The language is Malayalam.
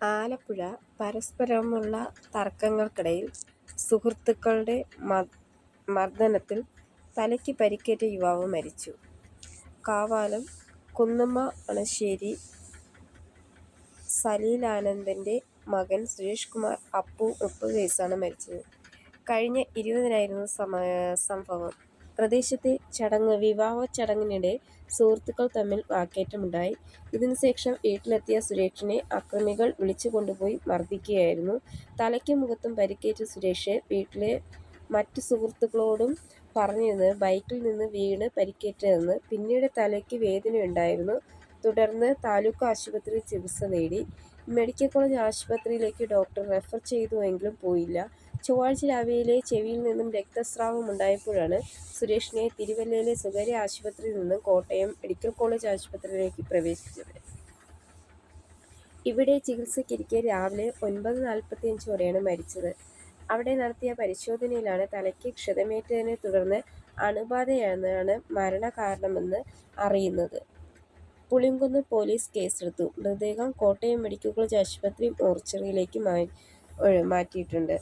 ആലപ്പുഴ പരസ്പരമുള്ള തർക്കങ്ങൾക്കിടയിൽ സുഹൃത്തുക്കളുടെ മർദ്ദനത്തിൽ തലയ്ക്ക് പരിക്കേറ്റ യുവാവ് മരിച്ചു. കാവാലം കുന്നമ്മണശ്ശേരി സലീലാനന്ദന്റെ മകൻ സുരേഷ് കുമാർ അപ്പു മുപ്പത് വയസ്സാണ് മരിച്ചത്. കഴിഞ്ഞ ഇരുപതിനായിരുന്നു സംഭവം. പ്രദേശത്തെ ചടങ്ങ് വിവാഹ ചടങ്ങിനിടെ സുഹൃത്തുക്കൾ തമ്മിൽ വാക്കേറ്റമുണ്ടായി. ഇതിനുശേഷം വീട്ടിലെത്തിയ സുരേഷിനെ അക്രമികൾ വിളിച്ചു കൊണ്ടുപോയി മർദ്ദിക്കുകയായിരുന്നു. തലയ്ക്ക് മുഖത്തും പരിക്കേറ്റ സുരേഷ് വീട്ടിലെ മറ്റു സുഹൃത്തുക്കളോടും പറഞ്ഞിരുന്നത് ബൈക്കിൽ നിന്ന് വീണ് പരിക്കേറ്റതെന്ന് പിന്നീട് തലയ്ക്ക് വേദനയുണ്ടായിരുന്നു തുടർന്ന് താലൂക്ക് ആശുപത്രിയിൽ ചികിത്സ നേടി മെഡിക്കൽ കോളേജ് ആശുപത്രിയിലേക്ക് ഡോക്ടർ റെഫർ ചെയ്തുവെങ്കിലും പോയില്ല. ചൊവ്വാഴ്ച രാവിലെ ചെവിയിൽ നിന്നും രക്തസ്രാവം ഉണ്ടായപ്പോഴാണ് സുരേഷിനെ തിരുവല്ലയിലെ സ്വകാര്യ ആശുപത്രിയിൽ നിന്നും കോട്ടയം മെഡിക്കൽ കോളേജ് ആശുപത്രിയിലേക്ക് പ്രവേശിപ്പിച്ചത്. ഇവിടെ ചികിത്സയ്ക്കിരിക്കെ രാവിലെ ഒൻപത് നാൽപ്പത്തിയഞ്ചോടെയാണ് മരിച്ചത്. അവിടെ നടത്തിയ പരിശോധനയിലാണ് തലയ്ക്ക് ക്ഷതമേറ്റതിനെ തുടർന്ന് അണുബാധയാണെന്നാണ് മരണകാരണമെന്ന് അറിയുന്നത്. പുളിങ്കുന്ന് പോലീസ് കേസെടുത്തു. മൃതദേഹം കോട്ടയം മെഡിക്കൽ കോളേജ് ആശുപത്രി മോർച്ചറിയിലേക്ക് മാറ്റിയിട്ടുണ്ട്.